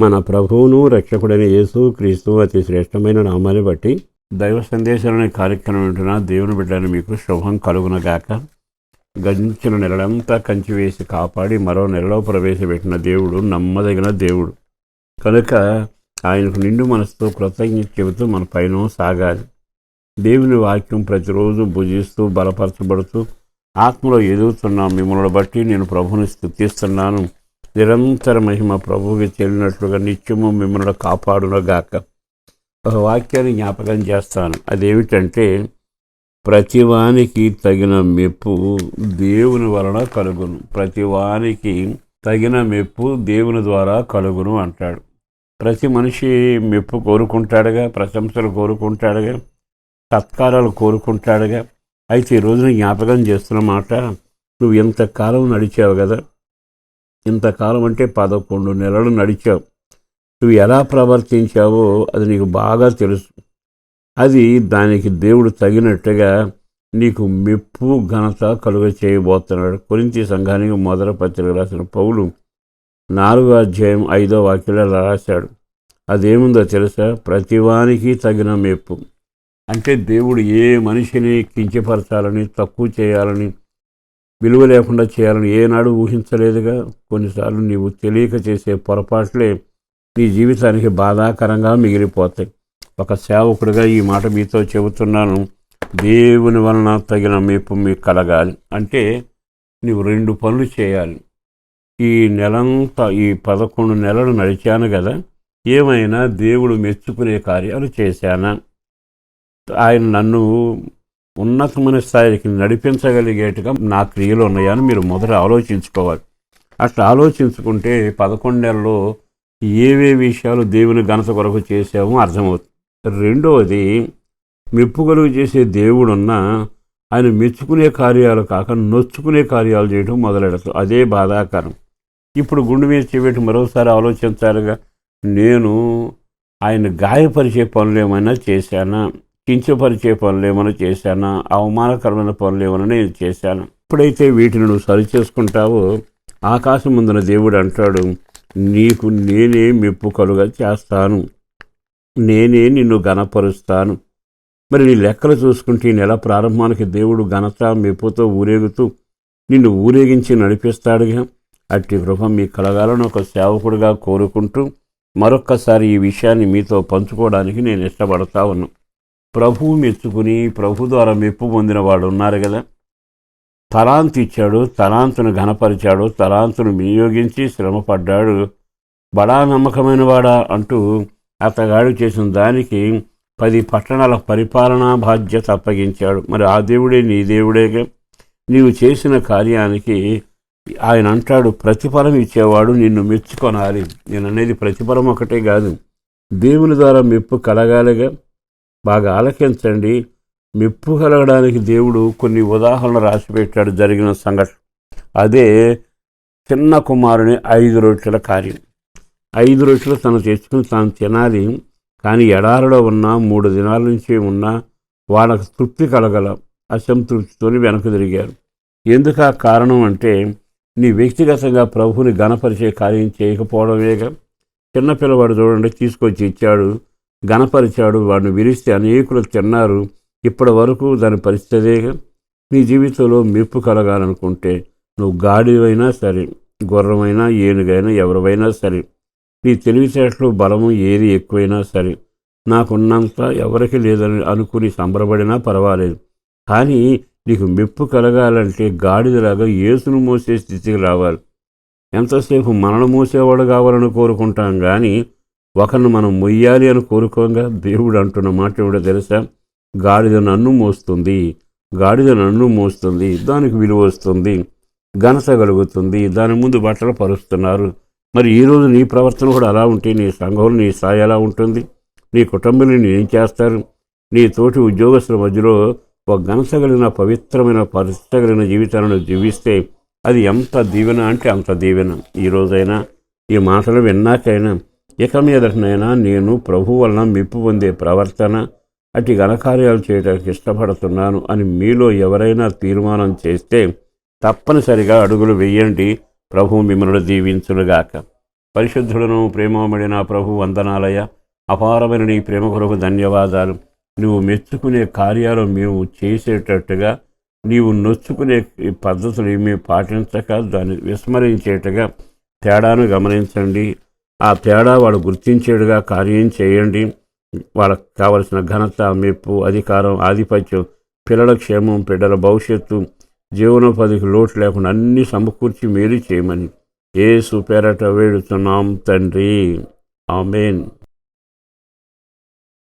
మన ప్రభువును రక్షకుడైన యేసు క్రీస్తు అతి శ్రేష్టమైన నామాన్ని బట్టి దైవ సందేశాలనే కార్యక్రమం వింటున్న దేవుని బిడ్డని మీకు శుభం కలుగునగాక. గంచిన నెలలంతా కంచి వేసి కాపాడి మరో నెలలో ప్రవేశపెట్టిన దేవుడు నమ్మదగిన దేవుడు. కనుక ఆయనకు నిండు మనసుతో కృతజ్ఞత చెబుతూ మన పైన సాగాలి. దేవుని వాక్యం ప్రతిరోజు భుజిస్తూ బలపరచబడుతూ ఆత్మలో ఎదుగుతున్న మిమ్మల్ని బట్టి నేను ప్రభుని స్థుతిస్తున్నాను. నిరంతర మహిమ ప్రభువుకి చెల్లినట్లుగా నిత్యము మిమ్మల్ని కాపాడునగాక. ఒక వాక్యాన్ని జ్ఞాపకం చేస్తాను. అదేమిటంటే ప్రతివానికి తగిన మెప్పు దేవుని వలన కలుగును. ప్రతివానికి తగిన మెప్పు దేవుని ద్వారా కలుగును అంటాడు. ప్రతి మనిషి మెప్పు కోరుకుంటాడుగా ప్రశంసలు కోరుకుంటాడుగా సత్కారాలు కోరుకుంటాడుగా. అయితే ఈ రోజున జ్ఞాపకం చేస్తున్న మాట నువ్వు ఎంతకాలం నడిచావు కదా ఇంతకాలం అంటే పదకొండు నెలలు నడిచావు. నువ్వు ఎలా ప్రవర్తించావో అది నీకు బాగా తెలుసు. అది దానికి దేవుడు తగినట్టుగా నీకు మెప్పు ఘనత కలుగ చేయబోతున్నాడు. కొరింతి సంఘానికి మొదల పత్రిక రాసిన పౌలు నాలుగో అధ్యాయం ఐదో వాక్యంలో రాశాడు. అదేముందో తెలుసా? ప్రతివానికి తగిన మెప్పు. అంటే దేవుడు ఏ మనిషిని కించపరచాలని తక్కువ చేయాలని విలువ లేకుండా చేయాలని ఏనాడు ఊహించలేదుగా. కొన్నిసార్లు నీవు తెలియక చేసే పొరపాట్లే నీ జీవితానికి బాధాకరంగా మిగిలిపోతాయి. ఒక సేవకుడిగా ఈ మాట మీతో చెబుతున్నాను. దేవుని వలన తగిన మెప్పు మీకు కలగాలి. అంటే నీవు రెండు పనులు చేయాలి. ఈ నెలంతా ఈ పదకొండు నెలలు నడిచాను కదా. ఏమైనా దేవుడు మెచ్చుకునే కార్యాలు చేశానా? ఆయన నన్ను ఉన్నతమైన స్థాయికి నడిపించగలిగేట్టుగా నా క్రియలు ఉన్నాయని మీరు మొదట ఆలోచించుకోవాలి. అట్లా ఆలోచించుకుంటే పదకొండేళ్ళలో ఏవే విషయాలు దేవుని ఘనత కొరకు చేసామో అర్థమవుతుంది. రెండవది మెప్పుగలుగు చేసే దేవుడున్నా ఆయన మెచ్చుకునే కార్యాలు కాక నొచ్చుకునే కార్యాలు చేయడం మొదలెడతాం అదే బాధాకరం. ఇప్పుడు గుండె మీద చెబెట్టి మరోసారి ఆలోచించాలిగా నేను ఆయన గాయపరిచే పనులు ఏమైనా చేశానా? కించపరిచే పనులు ఏమైనా చేశానా? అవమానకరమైన పనులు ఏమైనా నేను చేశాను? ఎప్పుడైతే వీటిని నువ్వు సరి చేసుకుంటావో ఆకాశం ముందున దేవుడు అంటాడు నీకు నేనే మెప్పు కలుగా చేస్తాను. నేనే నిన్ను ఘనపరుస్తాను. మరి నీ లెక్కలు చూసుకుంటే ఈ నెల ప్రారంభానికి దేవుడు ఘనత మెప్పుతో ఊరేగుతూ నిన్ను ఊరేగించి నడిపిస్తాడుగా. అట్టి గృహం మీ కలగాలను ఒక సేవకుడిగా కోరుకుంటూ మరొక్కసారి ఈ విషయాన్ని మీతో పంచుకోవడానికి నేను ఇష్టపడతా ఉన్నాను. ప్రభువు మెచ్చుకుని ప్రభు ద్వారా మెప్పు పొందిన వాడు ఉన్నారు కదా. తలాంతు ఇచ్చాడు తలాంతును ఘనపరిచాడు తలాంతును వినియోగించి శ్రమపడ్డాడు బడా నమ్మకమైన వాడా అంటూ అతగాడు చేసిన దానికి పది పట్టణాల పరిపాలనా బాధ్యత అప్పగించాడు. మరి ఆ దేవుడే నీ దేవుడేగా? నీవు చేసిన కార్యానికి ఆయన అంటాడు ప్రతిఫలం ఇచ్చేవాడు నిన్ను మెచ్చుకొనాలి. నేను అనేది ప్రతిఫలం ఒకటే కాదు. దేవుని ద్వారా మెప్పు కలగాలిగా. బాగా ఆలకించండి. మెప్పు కలగడానికి దేవుడు కొన్ని ఉదాహరణలు రాసిపెట్టాడు. జరిగిన సంఘటన. అదే చిన్న కుమారుని ఐదు రొట్టెల కార్యం. ఐదు రొట్టెలు తను తెచ్చుకుని తాను తినాలి. కానీ ఎడారిలో ఉన్న మూడు దినాల నుంచి ఉన్న వాళ్ళకు తృప్తి కలగల అసంతృప్తితోని వెనక్కి తిరిగారు. ఎందుకు ఆ కారణం అంటే నీ వ్యక్తిగతంగా ప్రభుని గణపరిచే కార్యం చేయకపోవడమేగా. చిన్నపిల్లవాడు చూడండి తీసుకొచ్చి ఇచ్చాడు. గణపరిచాడు వాడిని విరిస్తే అనేకులు తిన్నారు. ఇప్పటి వరకు దాని పరిస్థితిగా నీ జీవితంలో మెప్పు కలగాలనుకుంటే నువ్వు గాడివైనా సరే గుర్రమైనా ఏనుగైనా ఎవరివైనా సరే నీ తెలివితేటలు బలము ఏది ఎక్కువైనా సరే నాకున్నంత ఎవరికి లేదని అనుకుని సంబరపడినా పర్వాలేదు. కానీ నీకు మెప్పు కలగాలంటే గాడిదలాగా ఏసును మోసే స్థితికి రావాలి. ఎంతసేపు మనను మోసేవాడు కావాలని కోరుకుంటాం కానీ ఒకరిని మనం మొయ్యాలి అని కోరుకోగా దేవుడు అంటున్న మాట ఏమిటో తెలుసా? గాడిద నన్ను మోస్తుంది గాడిద నన్ను మోస్తుంది దానికి విలువ వస్తుంది గనసగలుగుతుంది కలుగుతుంది దాని ముందు బట్టలు పరుస్తున్నారు. మరి ఈరోజు నీ ప్రవర్తన కూడా అలా ఉంటే నీ సంఘంలో నీ స్థాయి ఎలా ఉంటుంది? నీ కుటుంబంలో నేను ఏం చేస్తారు? నీ తోటి ఉద్యోగస్తుల మధ్యలో ఒక గనసగలిగిన కలిగిన పవిత్రమైన పరిస్థితిగలిగిన జీవితాలను జీవిస్తే అది ఎంత దీవెన అంటే అంత దీవెన. ఈ రోజైనా ఈ మాటలు విన్నాకైనా ఇక మీదటనైనా నేను ప్రభు వలన మెప్పు పొందే ప్రవర్తన అటు ఘనకార్యాలు చేయడానికి ఇష్టపడుతున్నాను అని మీలో ఎవరైనా తీర్మానం చేస్తే తప్పనిసరిగా అడుగులు వేయండి. ప్రభు మిమ్మల్ని దీవించునుగాక. పరిశుద్ధులను ప్రేమబడిన ప్రభు వందనాలయ. అపారమైన నీ ప్రేమ కొరకు ధన్యవాదాలు. నువ్వు మెచ్చుకునే కార్యాలు మేము చేసేటట్టుగా నీవు నొచ్చుకునే ఈ పద్ధతులు మేము పాటించక దాన్ని విస్మరించేట్టుగా తేడాను గమనించండి. ఆ తేడా వాడు గుర్తించేడుగా కార్యం చేయండి. వాళ్ళకి కావలసిన ఘనత మెప్పు అధికారం ఆధిపత్యం పిల్లల క్షేమం బిడ్డల భవిష్యత్తు జీవనోపాధికి లోటు లేకుండా అన్ని సమకూర్చి మేలు చేయమని ఏ సుపేరట వేడుతున్నాం తండ్రి. ఆమెన్.